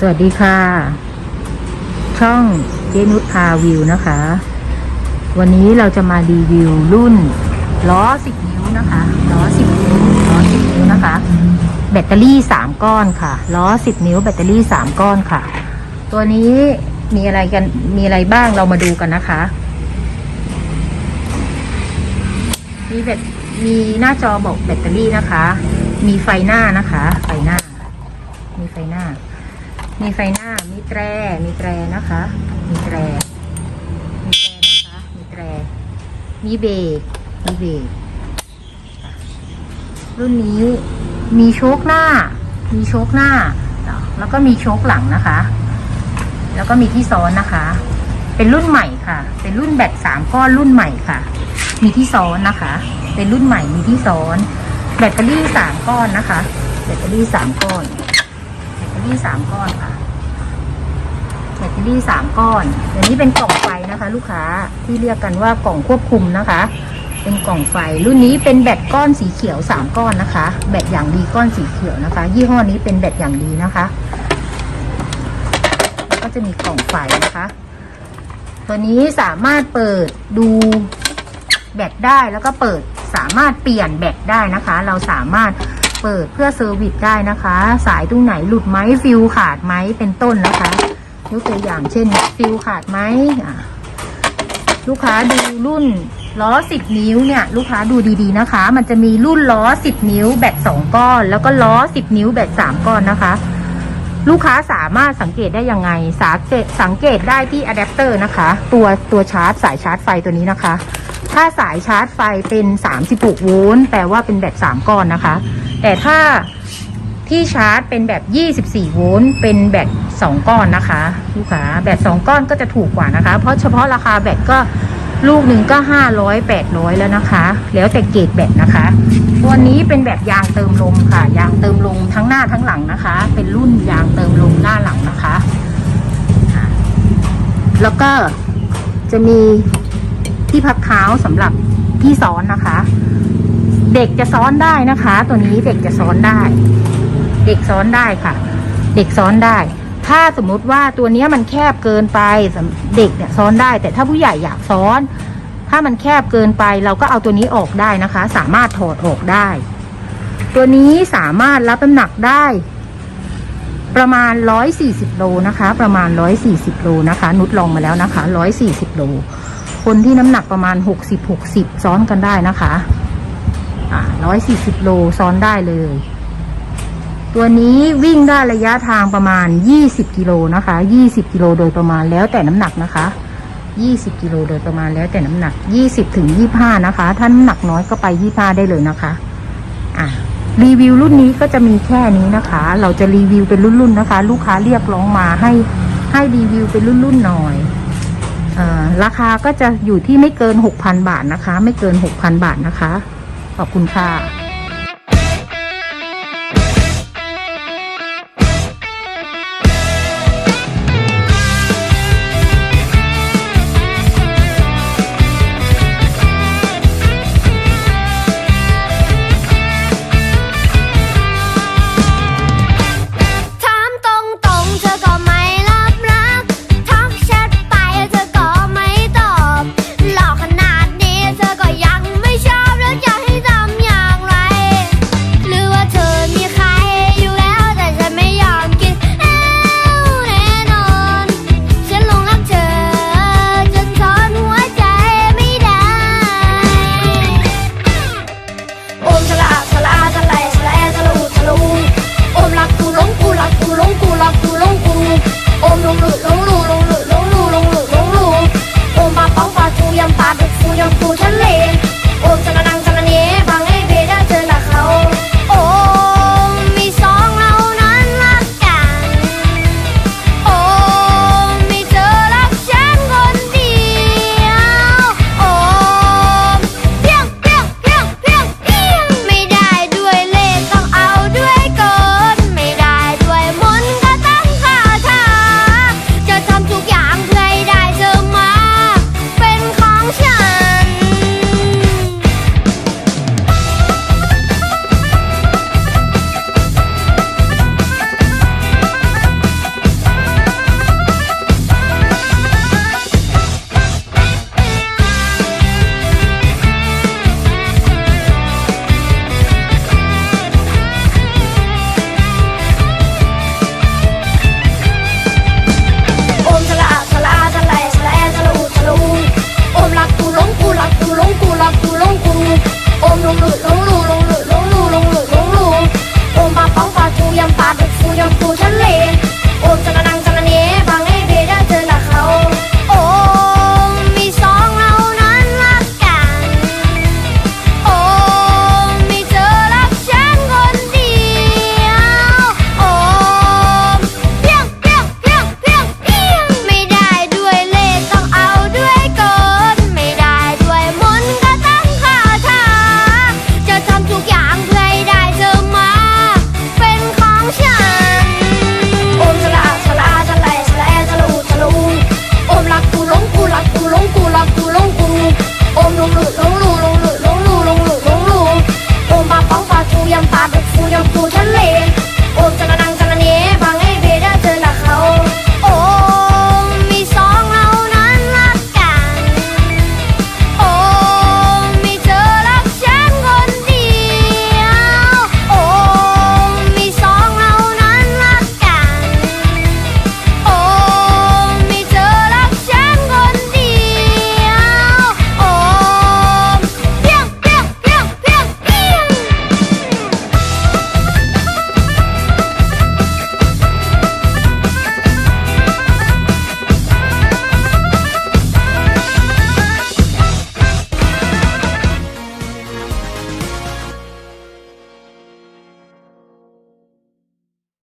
สวัสดีค่ะ ช่องเจนุชพาวิวนะคะ วันนี้เราจะมารีวิวรุ่นล้อ10นิ้วนะคะล้อ10นิ้วล้อ10นิ้วนะคะ แบตเตอรี่3ก้อนค่ะล้อ10นิ้วแบตเตอรี่3ก้อนค่ะ ตัวนี้มีอะไรกันมีอะไรบ้างเรามาดูกันนะคะ มีแบตมีหน้าจอบอกแบตเตอรี่นะคะ มีไฟหน้านะคะ ไฟหน้า มีไฟหน้า มีไฟหน้า มีแตร มีแตรนะคะ มีแตร มีแตรนะคะ มีแตร มีเบรก มีเบรก รุ่นนี้มีโชคหน้า มีโชคหน้า แล้วก็มีโชคหลังนะคะ แล้วก็มีที่ซ้อนนะคะ เป็นรุ่นใหม่ค่ะ เป็นรุ่นแบตสามก้อนรุ่นใหม่ค่ะ มีที่ซ้อนนะคะ เป็นรุ่นใหม่มีที่ซ้อน แบตเตอรี่สามก้อนนะคะ แบตเตอรี่สามก้อน รี่สามก้อนค่ะแบตเตอรี่สามก้อนอันนี้เป็นกล่องไฟนะคะ ลูกค้าที่เรียกกันว่ากล่องควบคุมนะคะ เป็นกล่องไฟรุ่นนี้เป็นแบตก้อนสีเขียวสามก้อนนะคะ แบตอย่างดีก้อนสีเขียวนะคะ ยี่ห้อนี้เป็นแบตอย่างดีนะคะแล้วก็จะมีกล่องไฟนะคะ ตัวนี้สามารถเปิดดูแบตได้แล้วก็เปิดสามารถเปลี่ยนแบตได้นะคะ เราสามารถ เปิดเพื่อเซอร์วิสได้นะคะ สายตรงไหนหลุดไหมฟิลขาดไหมเป็นต้นนะคะยกตัวอย่างเช่น ฟิลขาดไหมลูกค้าดูรุ่นล้อ 10 นิ้วเนี่ย ลูกค้าดูดีๆนะคะ มันจะมีรุ่นล้อ 10 นิ้วแบต2ก้อน แล้วก็ล้อ 10 นิ้วแบต3ก้อนนะคะ ลูกค้าสามารถสังเกตได้ยังไงสังเกตสังเกตได้ที่อะแดปเตอร์นะคะ ตัวตัวชาร์จสายชาร์จไฟตัวนี้นะคะ ถ้าสายชาร์จไฟเป็น 36 โวลต์แปลว่าเป็นแบต3ก้อนนะคะ แต่ถ้าที่ชาร์จเป็นแบบ 24 โวลต์เป็นแบต2ก้อนนะคะลูกค้าแบต2ก้อนก็จะถูกกว่านะคะ เพราะเฉพาะราคาแบตก็ลูกหนึ่งก็ 500 800 แล้วนะคะ แล้วแต่เกรดแบตนะคะตัวนี้เป็นแบบยางเติมลมค่ะ ยางเติมลมทั้งหน้าทั้งหลังนะคะ เป็นรุ่นยางเติมลมหน้าหลังนะคะอะแล้วก็จะมี ที่พักเท้าสำหรับที่ซ้อนนะคะ เด็กจะซ้อนได้นะคะ ตัวนี้เด็กจะซ้อนได้ เด็กซ้อนได้ค่ะ เด็กซ้อนได้ ถ้าสมมุติว่าตัวนี้มันแคบเกินไปเด็กเนี่ยซ้อนได้ แต่ถ้าผู้ใหญ่อยากซ้อน ถ้ามันแคบเกินไปเราก็เอาตัวนี้ออกได้นะคะ สามารถถอดออกได้ ตัวนี้สามารถรับน้ำหนักได้ประมาณ 140 โลนะคะ ประมาณ 140 โลนะคะ นุชลองมาแล้วนะคะ 140 โล คนที่น้ำหนักประมาณ 60 60 ซ้อนกันได้นะคะอ่า140 โลซ้อนได้เลย ตัวนี้วิ่งได้ระยะทางประมาณ 20 กิโลนะคะ 20 กิโลโดยประมาณแล้วแต่น้ำหนักนะคะ 20 กิโลโดยประมาณแล้วแต่น้ำหนัก 20ถึง25 นะคะ ถ้าน้ำหนักน้อยก็ไป 25 ได้เลยนะคะอะรีวิวรุ่นนี้ก็จะมีแค่นี้นะคะ เราจะรีวิวเป็นรุ่นๆนะคะ ลูกค้าเรียกร้องมาให้ให้รีวิวเป็นรุ่นๆหน่อย ราคาก็จะอยู่ที่ไม่เกิน 6,000 บาทนะคะ ไม่เกิน 6,000 บาทนะคะ ขอบคุณค่ะ no, no, no, no.